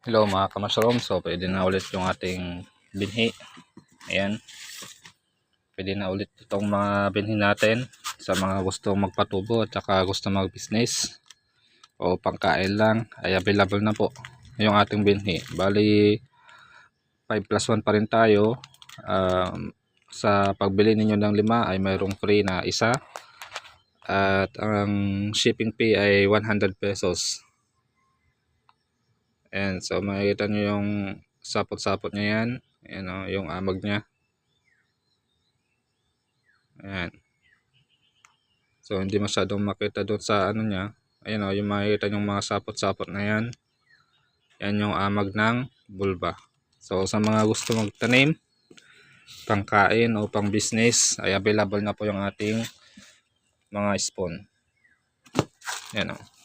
Hello mga kamasrom. So pwede na ulit yung ating binhi. Ayan. Pwede na ulit itong mga binhi natin sa mga gusto magpatubo at saka gusto mag-business o pangkain lang ay available na po yung ating binhi. Bali 5 plus 1 pa rin tayo. Um, sa pagbili ninyo ng lima ay mayroong free na isa. At ang shipping fee ay 100 pesos. Ayan, so makikita nyo yung sapot-sapot niya yan. Ayan o, yung amag niya. Ayan. So, hindi masyadong makita doon sa ano niya. Ayan o, yung makikita yung mga sapot-sapot na yan. Yan yung amag ng bulba. So, sa mga gusto magtanim, pangkain o pang business, ay available na po yung ating mga spawn. Ayan o.